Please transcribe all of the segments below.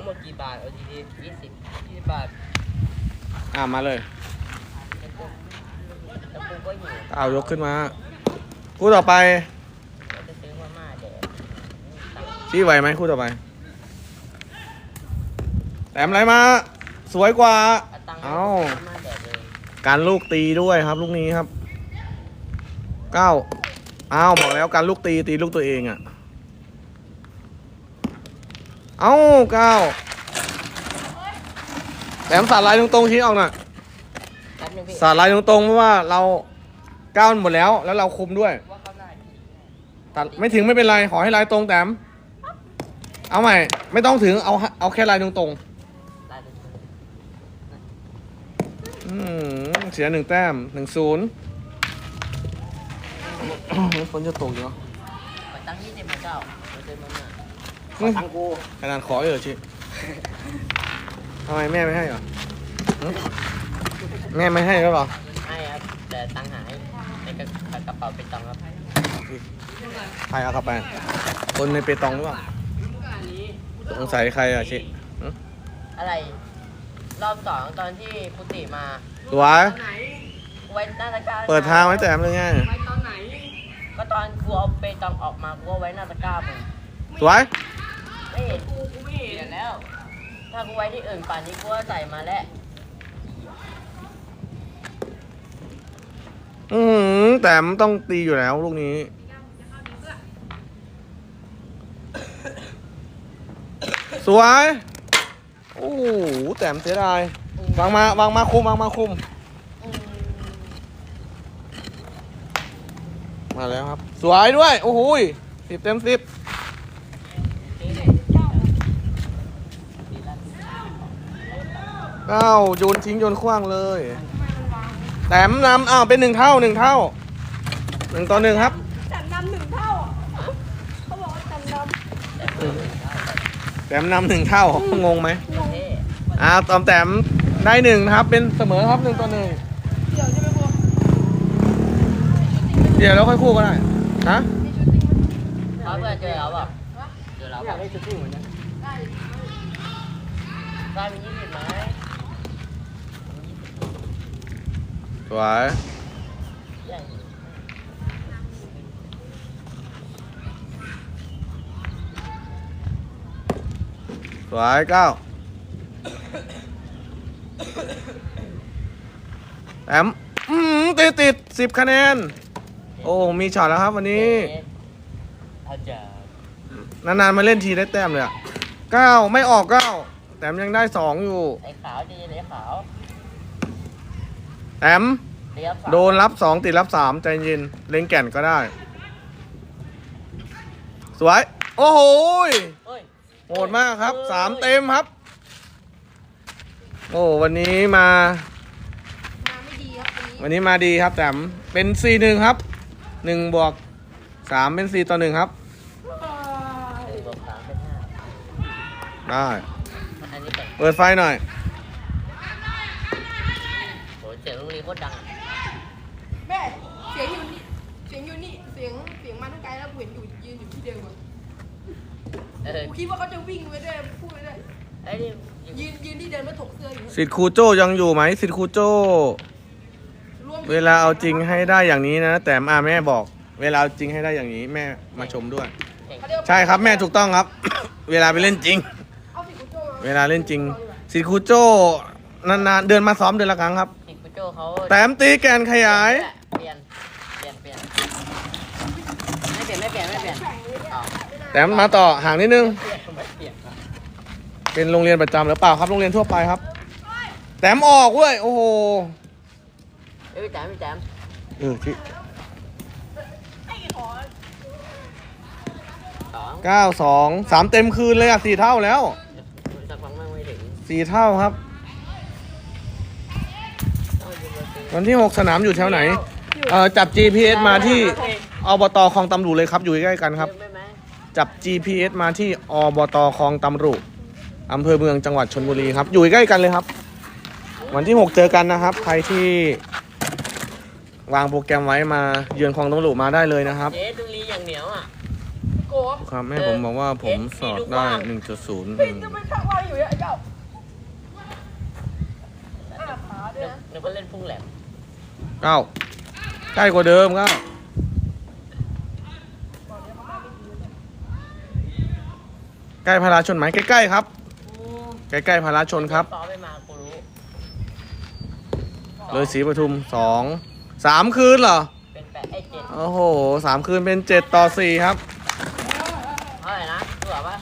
ทั้งหมดกี่บาท เอาดีๆยี่สิบยี่สิบบาทอ่ามาเลย แล้วกูแล้วกูก็หิวเอายกขึ้นมาคู่ต่อไปเราจะซื้อมาม่าแดกตังค์ชี้ไหวไหมคู่ต่อไปแต้มอะไรมา สวยกว่า เอาตังค์เอาซื้มาม่าแดกเลย การลูกตีด้วยครับ ลูกนี้ครับเก้าอ้าวบอกแล้วการลูกตีตีลูกตัวเองอะ่ะ เอ้าเก้าแต้มสาดลายตรงๆชี้ออกหน่อยแป๊บนึงพี่สาดลายตรงๆเพราะว่าเราก้าวหมดแล้ว แล้วเราคุมด้วย ว่าเขาได้ตัดไม่ถึงไม่เป็นไรขอให้ลายตรงแต้มเอาใหม่ ไม่ต้องถึงเอาเอาแค่ลายตรงได้เลยๆอืมเสียหนึ่งแต้มหนึ่งศูนย์ฝนจะตกอยู่เนอะขอตังค์ยี่สิบเหมือนเจ้าเราซื้อมาม่า ขอตังกูขนาดขออยู่เหรอชิทำไมแม่ไม่ให้เหรอหึแม่ไม่ให้หรือเปล่าให้ครับแต่ตังค์หายในกระกระเป๋าเป็นตังค์ครับใครเอากลับไป คนในเปตองหรือเปล่าสงสัยใครอะชิหึอะไร รอบสองตอนที่พุติมาสวยไว้หน้าตะกร้าเปิดทางไว้แต้มเลยไงไปตอนไหน ก็ตอนกูเอาเปตองออกมากูเอาไว้หน้าตะกร้ามึงสวยไม่เห็น กูกูไม่เห็ เปลี่ย น นแล้ว ถ้ากูไว้ที่อื่นป่านนี้กูก็ใส่มาแล้วอือแต้มต้องตีอยู่แล้วลูกนี้ สวย โอ้โหแต้มเสียดายวางมาวางมาคุมวางมาคุม มาแล้วครับ สวยด้วย โอ้โหสิบเต็มสิบ เก้าโยนทิ้งโยนขว้างเลย แต้มนำอ้าวเป็นหนึ่งเท่าหนึ่งเท่าหนึ่งต่อหนึ่งครับจัดนำหนึ่งเท่าเขาบอกว่าจัดนแต้มนำหนึ่งเท่างงไหมเท่อ้าวตอมแต้มได้หนึ่งนะครับ เป็นเสมอครับหนึ่งต่อหนึ่งำเดี๋ยวใช่ไหมพวกเดี๋ยวเราค่อยคู่ก็ได้ฮะเขาเพื่อนเจอเราเปล่าเจอเราอยากได้ชุดที่เหมือนกันได้มียี่สิบไหม สวยสวยเก้าแต้มอืมติดติดสิบคะแนน โอ้ มีช็อตแล้วครับวันนี้อาจารย์นานๆมาเล่นทีได้แต้มเลยอะเก้าไม่ออกเก้า แต้มยังได้สองอยู่ ไอ้ขาวดีไอ้ขาว แต้มเรียบสามโดนรับสองติดรับสามใจเย็น เล่นแก่นก็ได้ สวย โอ้โหยเฮ้ยโหดมากครับสามเต็มครับ โอ้วันนี้มา มาไม่ดีครับวันนี้วันนี้มาดีครับแต้มเป็นสี่หนึ่งครับหนึ่งบวกสามเป็นสี่ต่อหนึ่งครับหนึ่งบวกสามเป็นห้าได้อันนี้เป็นเปิดไฟหน่อย โหเสียงโรงเรียนโค ตรดังอะแม่เสียงอยู่นี่เสียงอยู่นี่เสียงเสียงมาตั้งไกลแล้วกูเห็นอยู่ยืนอยู่ที่เดิมอะเออกูคิดว่าเขาจะวิ่งไปด้วยพูดไปด้วยไอ้นี่ยืนยืนที่เดินมาถกเสื้ออยู่สิทธิ์ครูโจ้ยังอยู่ไหมสิทธิ์ครูโจ้ ร่วมเวลาเอาจริงให้ได้อย่างนี้นะ แต่อาแม่บอก เวลาเอาจริงให้ได้อย่างนี้ แม่มาชมด้วยเก่งเขาเรียกว่าใช่ครับแม่ถูกต้องครับ เวลาไปเล่นจริง เอาสิกูโจ้มเวลาเล่นจริงสิทธิ์ครูโจ้นานๆเดือนมาซ้อมเดือนละครั้งครับสิกุโจเขาแต้มตีแกนขยาย เปลี่ยนเปลี่ยนเปลี่ยนไม่เปลี่ยนไม่เปลี่ยนไม่เปลี่ยนอ้าวแต้มมาต่อห่างนิดนึงเปลี่ยนไม่เปลี่ยนอะเป็นโรงเรียนประจำหรือเปล่าครับโรงเรียนทั่วไปครับ แต้มออกเว้ยโอ้โหเอ้ยพี่แจมพี่แจมเออที่สองเก้าสองสามเต็มคืนเลยอะสี่เท่าแล้วสักพักมั่งไม่ถึงสี่เท่าครับ วันที่หกสนามอยู่แถวไหน เอ่อจับ GPS มาที่อบตคลองตำรุเลยครับ อยู่ใกล้ๆกันครับซื้อไหมไหมจับ GPS มาที่อบตคลองตำรุอำเภอเมืองจังหวัดชนบุรีครับ อยู่ใกล้กันเลยครับ วันที่ 6 เจอกันนะครับ ใครที่วางโปรแกรมไว้มาเยือนคลองตำรุมาได้เลยนะครับ เจ๊ดูรีอย่างเหนียวอะโกบครับแม่ผมบอกว่าผมสอดได้ 1.0ปิดจะไปทำอะไรอยู่เนี่ยไอ้เจ้าอ้าขาด้วย นะนึกว่าเล่นพุ่งแหลมเก้าใกล้กว่าเดิมเก้าใกล้พาราชนไหมใกล้ๆครับ ใกล้ๆพาราชนครับ ต่อไม่มากูรู้เลยศรีปทุมสองสามคืนเหรอ เป็นแปดไอ้เจ็ดโอ้โหสามคืนเป็นเจ็ดต่อสี่ครับเท่าไหร่นะเผื่อปะ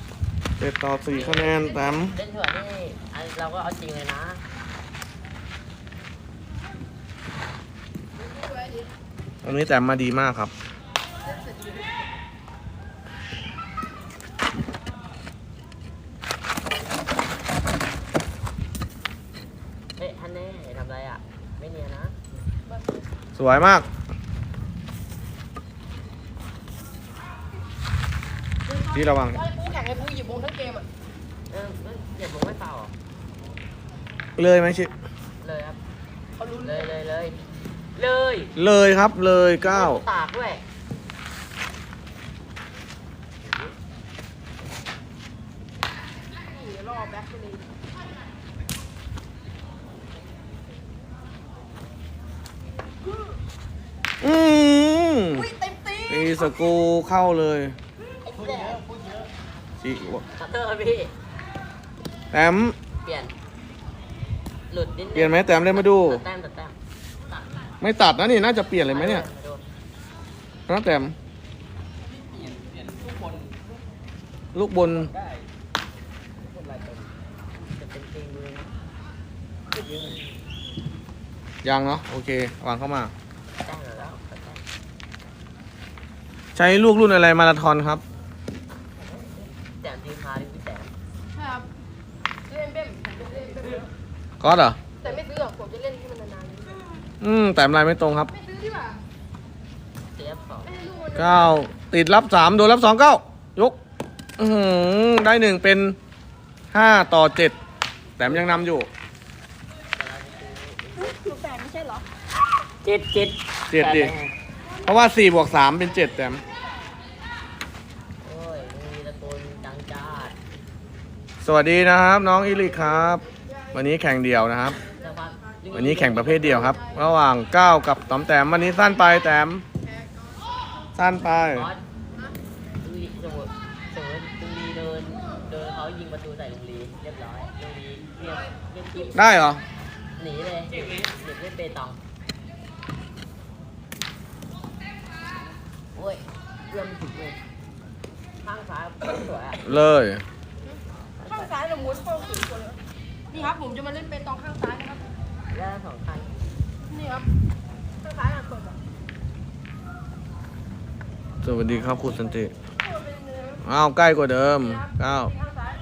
เจ็ดต่อสี่คะแนนแต้มเล่นเผื่อนี่อันเราก็เอาจริงเลยนะ อันนี้แต้มมาดีมากครับ เฮ้ยฮันเน่ทำไรอะ ไม่เนียนนะ สวยมาก ที่ระวัง ไอ้ปูแข่งไอ้ปูหยิบวงทั้งเกมอะเออเอ้ยอย่าบอกไม่เปล่าเหรอเลยไหมชิ เลยครับ เขารู้เลเลย ยเลยเลย เลยเลยครับเลยเก้าตากด้วยนี่รอแบ็คเลยอืมอุ้ยเต็มตีตีสกรูเข้าเลยไอ้แดดชิคัตเตอร์พี่แต้มเปลี่ยน หลุดนิดนึงเปลี่ยนไหมแต้มเลยมาดูตัดแต้มตัดแต้มตัด ไม่ตัดนะนี่น่าจะเปลี่ยนเลยไหมเนี่ยาดูนะแต้มลูกบนจะเป็นจริงดูเลยนะยังเนาะโอเค วางเข้ามาแต้มเหรอแล้วตัดแต้มใช้ลูกรุ่นอะไรมาราธอนครับแต้มทีมพาดิพี่แต้มใช่ครับเล่นเบ้มผมจะเล่นเบ้มก็เหรอ อืมแต้มลายไม่ตรงครับๆไม่ซื้อดีกว่าเสียบสองไม่ให้ลูกมันเก้าติดรับสามโดนรับสองเก้ายกอือหือได้หนึ่งเป็นห้าต่อเจ็ดแต้มยังนำอยู่ถูกแปดไม่ใช่เหรอเจ็ดเจ็ดเจ็ดดิเพราะว่าสี่บวกสามเป็นเจ็ดแต้มโอ้ยมีตะโกนดังจ้าด สวัสดีนะครับ น้องอิลิกครับ วันนี้แข่งเดี่ยวนะครับสักพัก วันนี้แข่งประเภทเดียวครับ ระหว่างก้าวกับต๋อมแต้มวันนี้สั้นไปแต้มสั้นไปลุงลีสมมติสมมติลุงลีเดินเดินเขายิงประตูใส่ลุงลีเรียบร้อยลุงลีเรียบเรียบที่ได้เหรอหนีเลยเด็กเล่นเปตองโอ้ยเพื่อนถึงเลยข้างซ้ายสวยอะเลยข้างซ้ายเราม้วนเข้าถึงตัวเลยนี่ครับผมจะมาเล่นเปตองข้างซ้ายนะครับ แล้วสองคันนี่ครับข้างซ้ายอะเปิดแบบสวัสดีครับคุณสันติอ้าวใกล้กว่าเดิมก้าวข้างซ้าย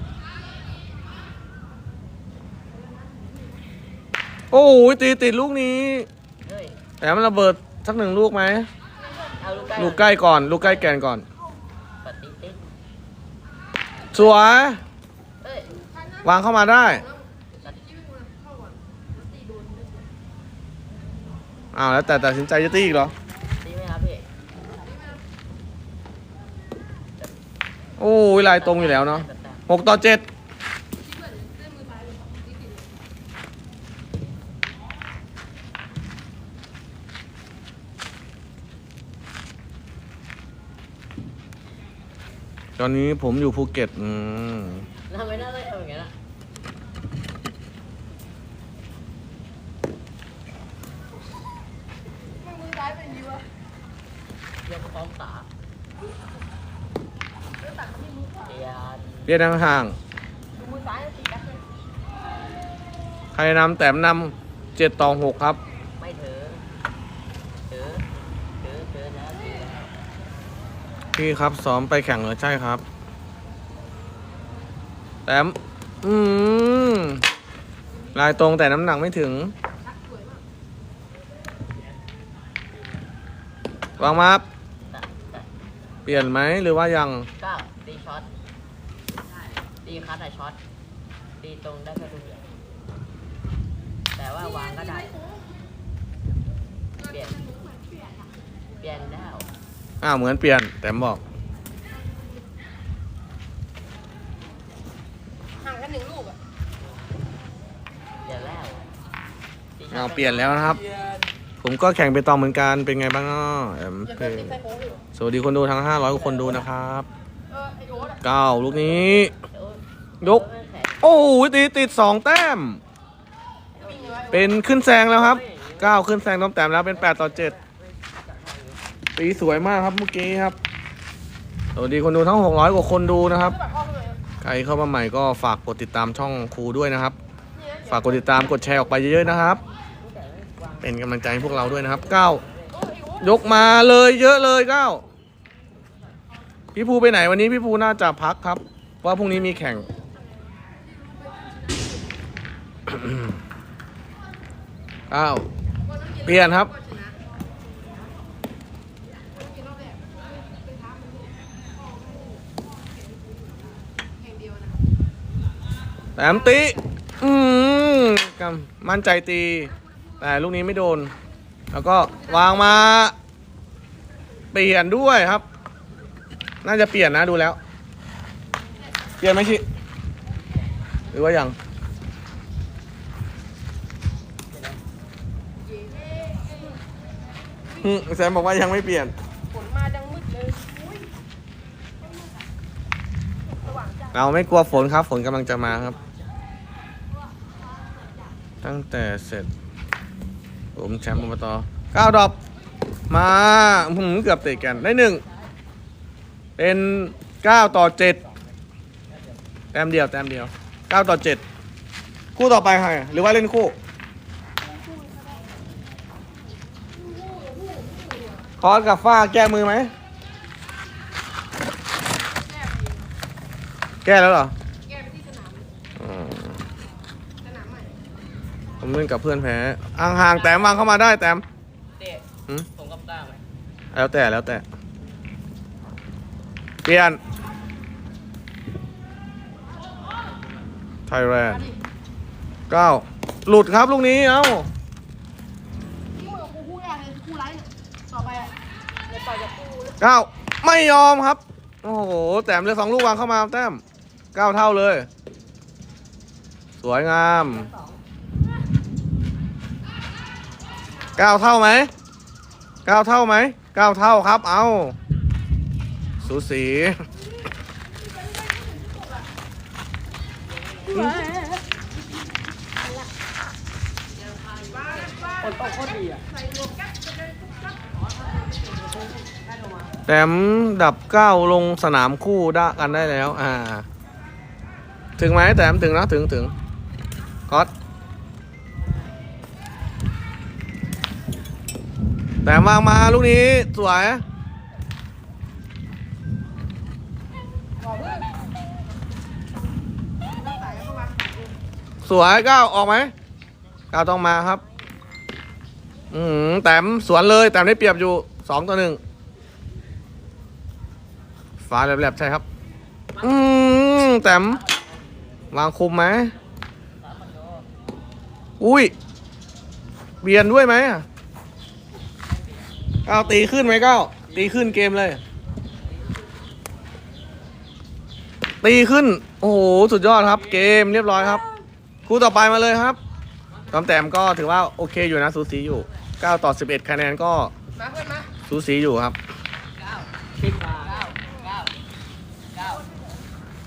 โอ้ยตีติดลูกนี้ เฮ้ยแต่มันระเบิดสักหนึ่งลูกไหม เอาลูกใกล้ลูกใกล้ก่อน ลูกใกล้แกนก่อน ปฏิติดสวยเอ้ย วางเข้ามาได้อ้าวแล้วแต่ตัดสินใจจะตีอีกเหรอ ตีไหมครับพี่โอ้ยลายตรงอยู่แล้วเนาะแต่แต่หกต่อเจ็ดตอนนี้ผมอยู่ภูเก็ต อืม ทำไมน่าเลยทำอย่างนั้นอะ มันมือซ้ายเป็นอยูวะ เรียก ฟ้องตาแล้วตัดมาที่มือขวาเดียนเรียนห่างดูมือซ้ายตีแบ็คเลยๆใครนำแต้มนำเจ็ดต่อหกครับ ไม่ถือถือถือถือแล้วถือแล้วพี่ครับซ้อมไปแข่งเหรอใช่ครับ แต้มอืมลายตรงแต่น้ำหนักไม่ถึงชักสวยมากวางมาครับแต่แต่ เปลี่ยนไหมหรือว่ายังก็ตีช็อตตีคัดอะช็อตตีตรงได้แค่ลูกเดียวแต่ว่าวางก็ได้ เปลี่ยน เปลี่ยนแล้วอ้าวเหมือนเปลี่ยน แต้มบอกห่างกันหนึ่งลูกอะเปลี่ยนแล้วตีอ้าวเปลี่ยนแล้วนะครับ ผมก็แข่งไปตองเหมือนกันเป็นไงบ้างอะแอมอย่าเพเพิ่งติดใส่โค้งอยู่สวัสดีคนดูทั้ง 500กว่าคนดูนะครับเออไอโอ๊ตอะเก้าลูกนี้ยกแข็งโอ้โหตีติดสองแต้มวิ่งอยู่ไว้เป็นขึ้นแซงแล้วครับเก้าขึ้นแซงต้อมแต้มแล้วเป็น8ต่อ7ตีสวยมากครับเมื่อกี้ครับสวัสดีคนดูทั้ง 600 กว่าคนดูนะครับแบบห้องเลยใครเข้ามาใหม่ก็ฝากกดติดตามช่องครูด้วยนะครับนี่นะฝากกดติดตามกดแชร์ออกไปเยอะๆนะครับ เป็นกำลังใจให้พวกเราด้วยนะครับเก้ายกมาเลยเยอะเลยเก้าพี่ภูไปไหนวันนี้พี่ภูน่าจะพักครับเพราะว่าพรุ่งนี้มีแข่ง เก้าเปลี่ยนครับก็ชนะกินรอบแรกไปท้ามันดูแข่งเดียวนะแต้มตี อืมกำมั่นใจตี แต่ลูกนี้ไม่โดน แล้วก็วางมา เปลี่ยนด้วยครับ น่าจะเปลี่ยนนะดูแล้ว เปลี่ยนไหมชิ หรือว่ายังอืมแซมบอกว่ายังไม่เปลี่ยนฝนมาดังมืดเลยอุ้ยสว่างจ้าเราไม่กลัวฝนครับ ฝนกำลังจะมาครับ ตั้งแต่เสร็จ ผมแชมป์อบตเก้าดอกมาผมเกือบเตะกันได้หนึ่งเป็นเก้าต่อเจ็ดแต้มเดียวแต้มเดียวเก้าต่อเจ็ดคู่ต่อไปใครหรือว่าเล่นคู่ คอสกับฟ้าแก้มือไหม แก้แล้วเหรอ แกไปที่สนาม อืม สนามใหม่ ผมเล่นกับเพื่อนแพ้ห่างๆแต้มวางเข้ามาได้แต้มเตะหืมผมกับต้าไหมแล้วแต่แล้วแต่ เปลี่ยน ไทยแลนมาด์ดิเก้าหลุดครับลูกนี้เอ้าที่มือกับกูคู่แรกเลยคู่ไลท์เนี่ยต่อไปอะเดี๋ยวต่อยกับกูเก้าไม่ยอมครับ โอ้โห แต้มเหลยสองลูกวางเข้ามาแต้มเก้าเท่าเลย สวยงาม เก้าเท่าไหมเก้าเท่าไหมเก้าเท่าครับ เอาสูสีแต้มดับเก้าลงสนามคู่ได้กันได้แล้ว อ่า ถึงไหมแต้มถึงนะถึงถึงก๊อต แต้มวางมาลูกนี้สวยสายเข้าวออกไหมก้าวต้องมาครับ อืมแต้มสวนเลย แต้มได้เปรียบอยู่สองต่อหนึ่งฟ้าแลบๆใช่ครับ อืมแต้มวางคุมไหมอุ้ยเบียนด้วยไหมอะ ก้าตีขึ้นไหมเก้าตีขึ้นเกมเลย ตีขึ้น โอ้โห สุดยอดครับ เกมเรียบร้อยครับ คู่ต่อไปมาเลยครับตอมแต้มก็ถือว่าโอเคอยู่นะสูสีอยู่ 9 ต่อ 11 คะแนนก็มาเพื่อนมาสูสีอยู่ครับเก้าสิบเก้าเก้าเก้า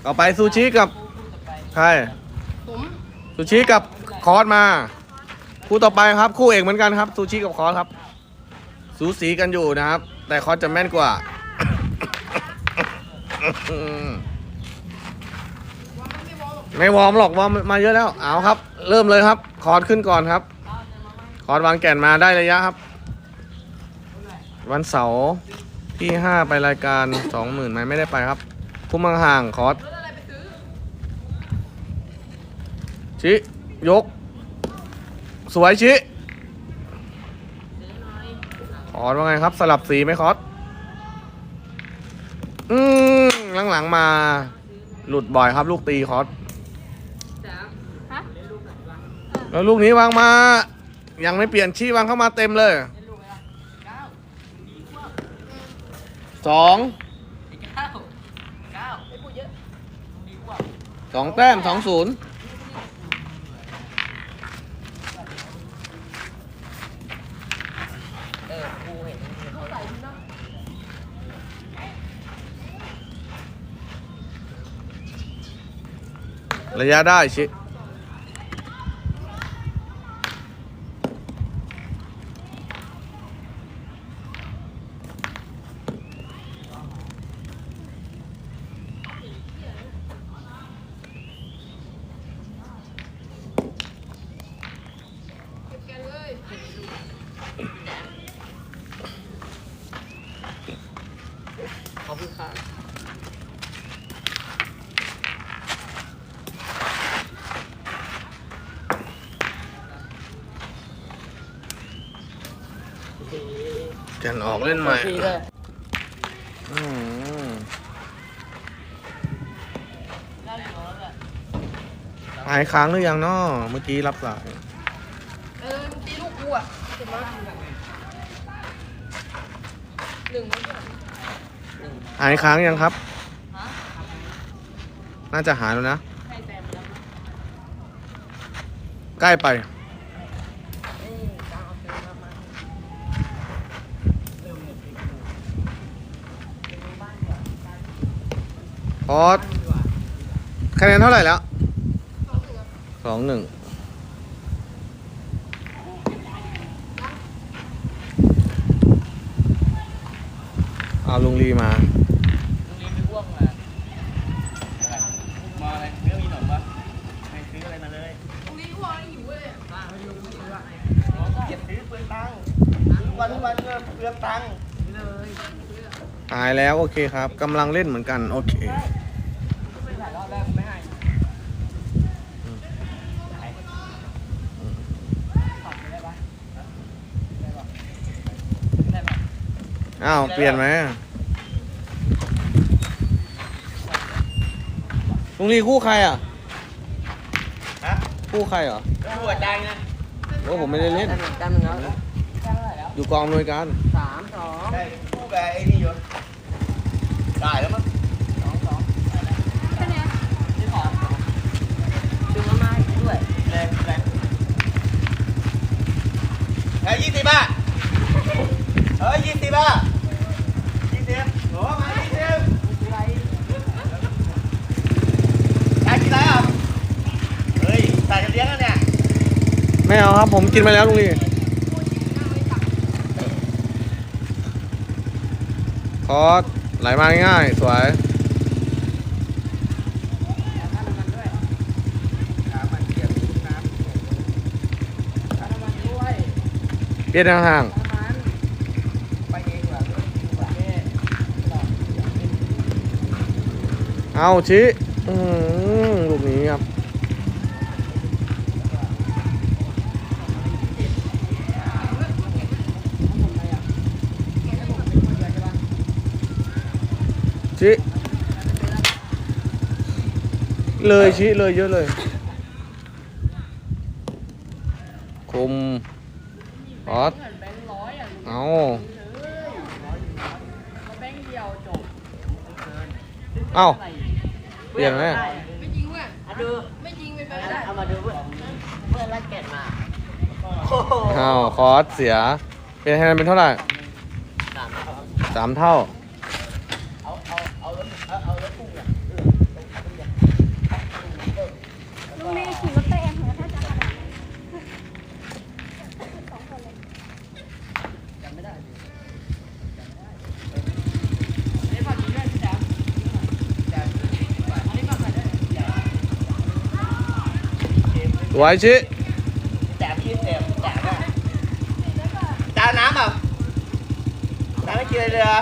ต่อไปซูชิกับคู่ต่อไปใครผมซูชิกับคอร์สมา คู่ต่อไปครับ คู่เอกเหมือนกันครับซูชิกับคอร์สครับ สูสีกันอยู่นะครับ แต่คอสจะแม่นกว่า ไม่วอร์มหรอกวอร์มมาเยอะแล้ว เอาครับ เริ่มเลยครับ คอร์สขึ้นก่อนครับ คอร์สวางแก่นมาได้ระยะครับ วันเสาร์ที่5ไปรายการ20,000ไหมไม่ได้ไปครับพุ่มห่างๆคอร์สชิ ยก สวยชิ อร์สว่าไงครับ สลับสีไหมคอร์สอืมหลังๆมา หลุดบ่อยครับ ลูกตีคอร์สฮะแล้วลูกนี้วางมา ยังไม่เปลี่ยนชี้วางเข้ามาเต็มเลยเก้าสองเก้าเก้าไม่พูดเยอะดีกว่าสองแต้มสองศูนย์ ระยะได้ชิ เก็บแกนเลย ขอบคุณครับ แกนออกเล่นใหม่ทีเลยอืมได้อยู่แล้วแหละหายค้างหรือยังเนาะเมื่อกี้รับสาย เออมึงตีลูกกูอะเจ็บมากหนึ่งมันก็หนึ่งหายค้างยังครับฮะน่าจะหายแล้วนะให้แซมแล้วใกล้ไป เอ้ยกางเอาคืนมามาเร็วหมดอีกไปดูบ้านก่อน พอสคะแนนเท่าไหร่แล้วสองหนึ่งครับสองหนึ่งเอาลุงลีมาตรงนี้ไม่อ้วกมามาอะไรเรื่องมีหนมปะไม่ซื้ออะไรมาเลยตรงนี้อ้วกหิวเลยอะบ้าไม่รู้ไม่ซื้ออะไรเก็บซื้อเปลืองตังค์ทุกวันทุกวันก็เปลืองตังค์เลยหายแล้วโอเคครับกำลังเล่นเหมือนกันโอเค ซื้อหลายรอบแล้วไม่ให้ไหนถอดได้ปะได้ปะได้ปะ อ้าวเปลี่ยนไหมลุงลีคู่ใครอะฮะคู่ใครเหรอหัวใจไงโอ้ผมไม่ได้เล่นจำจำหนึ่งแล้วจำเท่าไหร่แล้วอยู่กองอำนวยการสามสองได้คู่กับไอ้นี่อยู่ได้แล้วมั้งสองสองแค่เนี้ยซื้อของซื้อมาม่าให้กูด้วยแรงแรงเฮ้ยยี่สิบอะเฮ้ยยี่สิบอะยี่สิบโหมายี่สิบ ซื้ออะไร อยากกินอะไรอะเฮ้ยใส่จะเลี้ยงแล้วเนี่ย ไม่เอาครับ ผมกินไปแล้วลุงลีคอสไหลมาง่ายๆสวยเปียนห่างเอาชี้ลูกนี้ครับ ชี้เลยชี้เลยเยอะเลยคมออสเหมือนแบงค์ร้อยอะเอาเอาแบงค์เดียวจบเอ้าเปลี่ยนไหมไม่จริงเว้ยเอาดูไม่จริงเป็นไปไม่ได้เอามาดูเพื่อนเพื่อนรักเก็ตมาโอ้โหเอาคอร์สเสีย เป็นคะแนนเป็นเท่าไหร่สามครับสามเท่าเอาเอาเอารถเอาเอารถพุ่งอะ ลุงลีขี่รถไปเองเหรอถ้าจะขนาดนั้น จำไม่ได้อันนี้ฝากกินด้วยพี่แจ๊บแจ๊บอันนี้ฝากใส่ด้วยแจ๊บ สวยชี้แจกยี่สิบแจกอะจานน้ำเปล่าน้ำไม่กินอะไรเลยเหรอ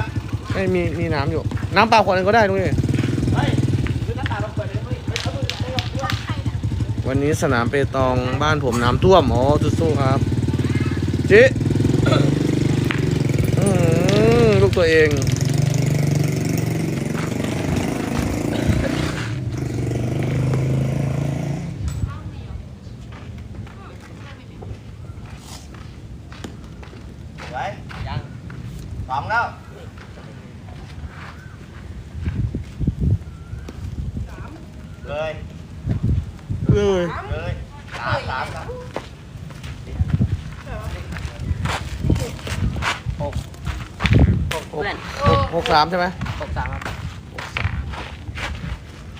ไม่มีมีน้ำอยู่ น้ำเปล่าขวดหนึงก็ได้ด้วยเฮ้ยคือหน้าตาเราเปิดเลยเฮ้ยไม่เอามือไม่เอามือวันนี้สนามเปตองบ้านผมน้ำท่วมอ๋อสู้ๆครับจิอื้อหือลูกตัวเอง ไว้ ยัง สองแล้ว เลย เลย เลยสามสามครับ หก เพื่อน หกหกสามใช่ไหมหกสามครับ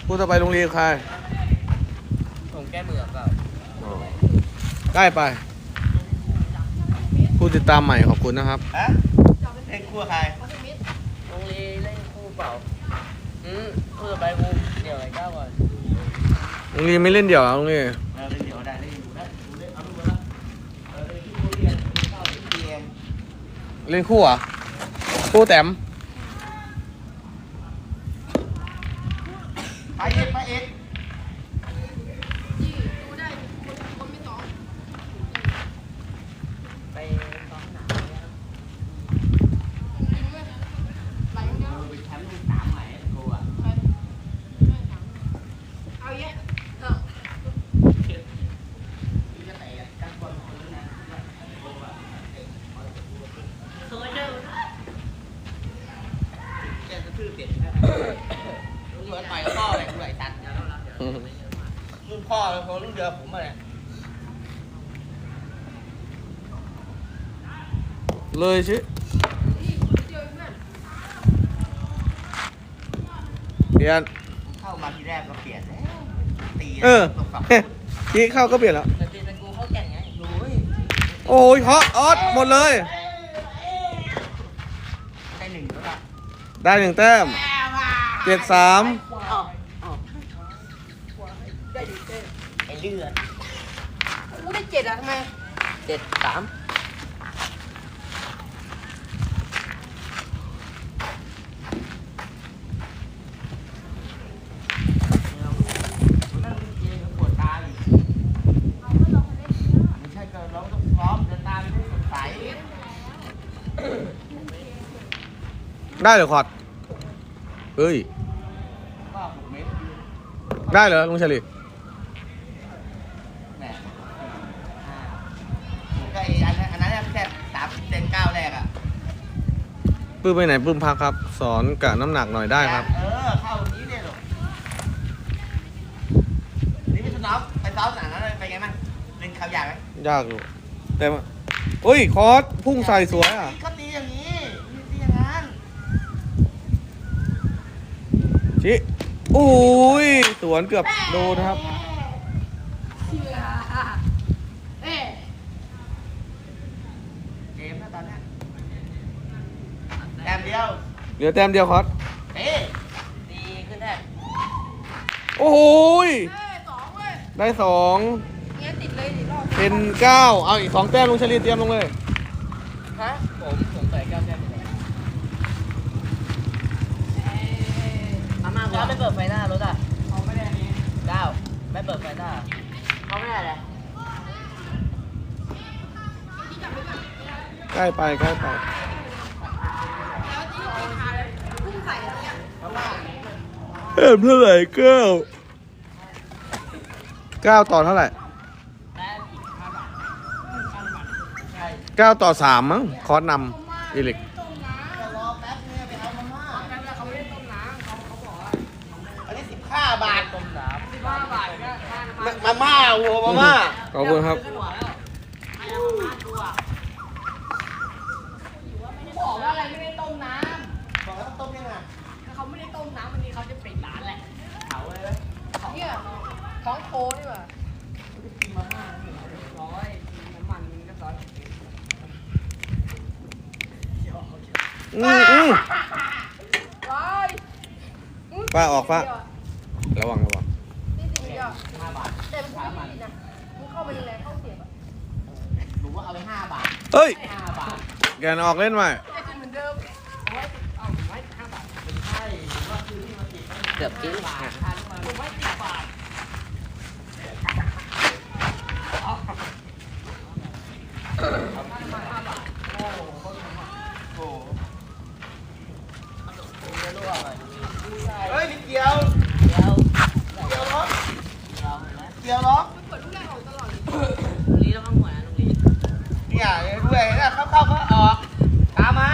พูดต่อไปโรงเรียนใครแก้มือเปล่าอ๋อใกล้ไป ผู้ติดตามใหม่ขอบคุณนะครับฮะเล่นคู่กับใครโรงเรียนเล่นคู่เปล่าอืมคู่ต่อไปกูเดี๋ยวไอ้ก้าวก่อนโรงเรียนไม่เล่นเดี่ยวเหรอโรงเรียนเออเล่นเดี๋ยวได้เล่นอยู่ได้ดูเล่นเอาลูกมาละเออเล่นคู่เรียนเข้าที่เรียนเล่นคู่เหรอะคู่แต้ม ไปเอ็กไปเอ็ก ที่ดูได้คนคนไม่สอง ไปซ้อมหนังเนี่ย ยิงเลยไหลอย่างเดียว เป็นแชมป์ลูกสามใหม่กูอะ ไปเอาเยอะเออ จะเตะกันบอลคนนึงนะ โซเชียล แกจะทื่อเปลี่ยนนะลูกเหมือนต่อยกับพ่อเลยกูไหลตัดรุ่นพ่อแล้วพอรุ่นเดียวผมมาเนี่ย เลยชินี่เดียวเพื่อนเปลี่ยนเข้ามาทีแรกก็เปลี่ยนแล้วตีเออตกสองทีเข้าก็เปลี่ยนแล้วแต่ตีเป็นกูเข้าแก่งไงรู้ยโอ้ยเคาะออสหมดเลย ได้หนึ่งแล้วล่ะได้หนึ่งแต้มเจ็ดสามอ้าวอ้าวได้ดีเต้ไอ้เลือดกูได้เจ็ดอะทำไมเจ็ดสาม นั่งเล่นเกมก็ปวดตาอีกไม่ใช่ก็เราต้องซ้อมเดินตามไม่สดใส ได้เหรอคอร์ดเฮ้ยก็หกเมตรได้เหรอลุงเฉลี่แหมอ่าก็ไอ้อันนั้นอันนั้นแค่สามเซนเก้าแรกอะปื้มไปไหนปื้มพักครับ สอนกะน้ำหนักหน่อยได้ครับ เออ เข้าอย่างนี้เนี่ยหรอกนี่ไม่สนอปไปซ้อมหนังนั้นไปไงบ้างเล่นเขาใหญ่ไหมยากอยู่แต่ว่าเฮ้ย คอร์สพุ่งใส่สวยอะเขาตีอย่างนี้ไม่ตีอย่างนั้น ชิโอ้ยสวนเกือบโดนนะครับ เชื่อเอ๊ะเกมนะตอนเนี้ยแต้มเดียว เหลือแต้มเดียวคอร์สเอ๊ะดีขึ้นแท้โอ้โหยเอ้ยสองเว้ยได้สองเงี้ยติดเลยดิรอบ เป็นเก้าเอาอีกสองแต้มลุงเฉลี่เตรียมลงเลย ฮะ ผมผมใส่ก้าวแก้มไปเลยอาม่าก้าวไม่ เปิดไฟหน้ารถอะเอาไม่ได้อันนี้ก้าวไม่เปิดไฟหน้าเขาไม่ได้เลยที่จับไปก่อนใกล้ไปใกล้ไปแล้วที่ตีขาเลยพุ่งใส่อะไรเงี้ยเอ็มเท่าไหร่เก้าเก้าต่อเท่าไหร่แต้มอีกห้าบาทห้าบาทใช่เก้าต่อสามมั้งคอร์สนำอีลิก มาม่าขอบคุณครับ บอกว่าอะไรไม่ได้ต้มน้บอกแล้วต้มยังไงำถ้าเขาไม่ได้ต้มน้ำวันนี้เขาจะปิดร้านแหละเผาเลย เนี่ยท้องโคนี่หว่าร้อยน้ำมันก็ร้อยอืมอืมร้อย ป้าออกป้าระวังระวังนี่สิเดียว ห้าบาทแต่มันไม่ดีนะมึงเข้าไปแรงเข้าเสียบอะรู้ว่าเอาไปห้าบาทเฮ้ย ห้าบาทแกนออกเล่นใหม่ได้กินเหมือนเดิมเอาไว้เอาไว้ห้าบาทใช่หรือว่าคือที่มันติดเกือบกิ้งบาททันมาผมไว้สิบบาทโอ้โหเฮ้ยนิดเดียวเดี๋ยว เดียวล็อก เราเห็นไหม เดียวล็อกมันเปิดทุกแรงออกตรงนี้เราต้องหัวนะตรงนี้เนี่ยด้วยนะเข้าเข้าเขาออก ตามมา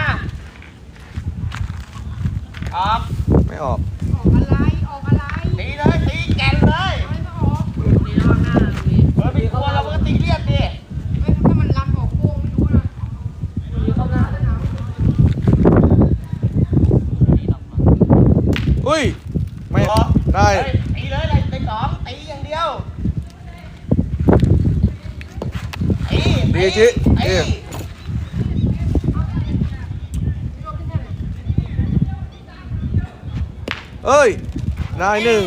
ออก ไม่ออก ออกอะไรออกอะไร ตีเลยตีแกนเลย ไม่ต้องออก ตรงนี้เราหน้าตรงนี้ เออเป็นตัวเราก็ตีเรียบดิ ไม่ถ้ามันลำออกโค้งไม่รู้นะ ตรงนี้เข้าหน้าเลยนะนี่หลอกมัน อุ้ย ไม่ ออก ได้ เฮ้ยตีเลยเลยตีสองตีอย่างเดียว ดีชิไอ้ดีเอ้ยได้หนึ่ง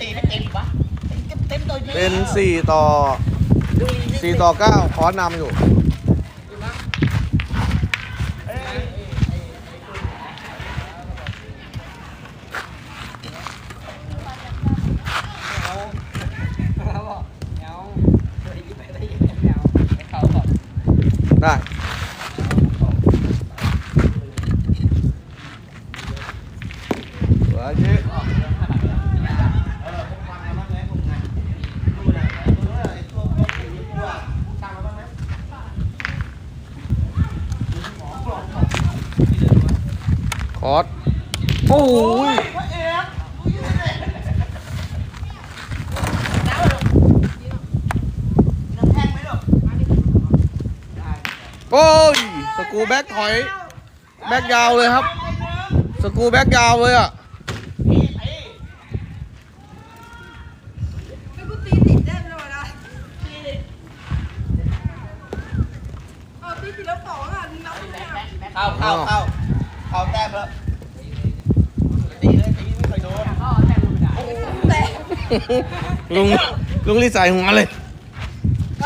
ตีไม่เต็มวะเต็มเต็มตัวเป็นสี่ต่อสี่ต่อเก้าคอสนำอยู่ ได้ สวยชิ ค อร์สโอ้ยโอ้ยสกรูแบ็กถอย แบ็กยาวเลยครับ สกรูแบ็กยาวเลยอะไม่กูตีติดได้เลุงลุงรีใส่หัวเลย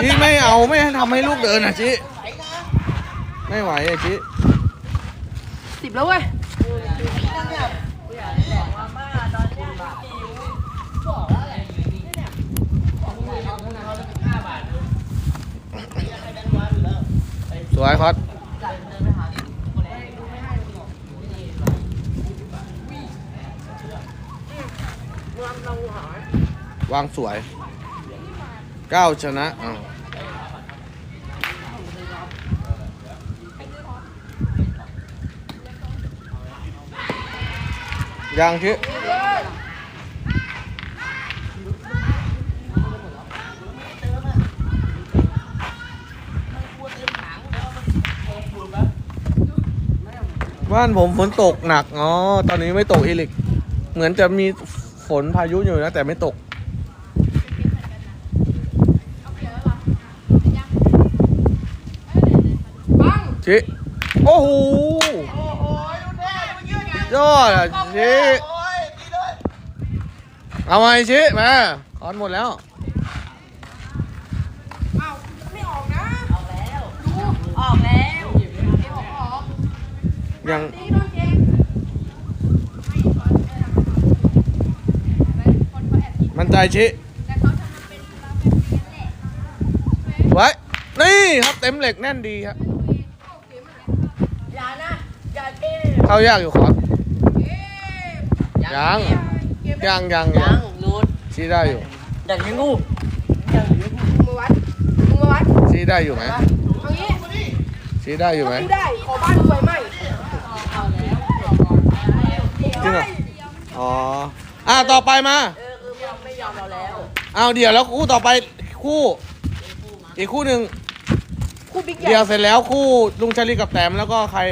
ชี้ไม่เอาไม่ให้ทำให้ลูกเดินอะชี้ไหนนะไม่ไหวอะชี้สิบแล้วเว้ยสวยคอส วางสวยเก้าชนะอ้าวยังชิบ้านผมฝนตกหนัก อ๋อ ตอนนี้ไม่ตกอีลิก เหมือนจะมีฝนพายุอยู่นะ แต่ไม่ตก บัง ชิโอ้โหโอ้โหดูแน่ดูยืดไงยอดอะชิโอ้ยตีเลยเอาไงชิมาคอนหมดแล้วอ้าวไม่ออกนะออกแล้วออกแล้วเก็บออกออกยังตีโดนเกมมันใจชิไว้นี่ครับเต็มเหล็กแน่นดีครับ อย่านะ อย่า เก้เข้ายากอยู่คอนเกมยังเกมยังยังยัยังงรูดชี้ได้อยู่อย่างนี้งูอย่างนี้งูมึงมาวัดมึงมาวัดชี้ได้อยู่ไหมเอางี้ชี้ได้อยู่ไหมกูได้ ขอบ้านรวยไหมจริงเหรออ๋ออะต่อไปมาเออคือไม่ไม่ยอมเราแล้วเอาเดี๋ยวแล้วคู่ต่อไปคู่ อีกคู่หนึ่ง คู่บิ๊กใหเดี๋ยญ่วเสร็จแล้วคู่ลุงชาลีกับแต้มแล้วก็ใคร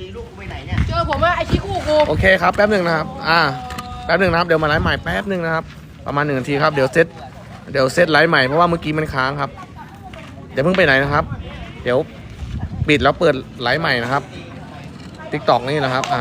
ตีลูกกูไปไหนเนี่ย เจอผมอะไอชี้คู่กูโอเคครับแป๊บหนึ่งนะครับ อ่า แป๊บหนึ่งนะครับ เดี๋ยวมาไลฟ์ใหม่แป๊บหนึ่งนะครับ ประมาณหนึ่งนาทีครับ เดี๋ยวเซต เดี๋ยวเซตไลฟ์ใหม่เพราะว่าเมื่อกี้มันค้างครับ เดี๋ยวเพิ่งไปไหนนะครับ เดี๋ยวปิดแล้วเปิดไลฟ์ใหม่นะครับ ติ๊กตอกนี่นะครับ อ่า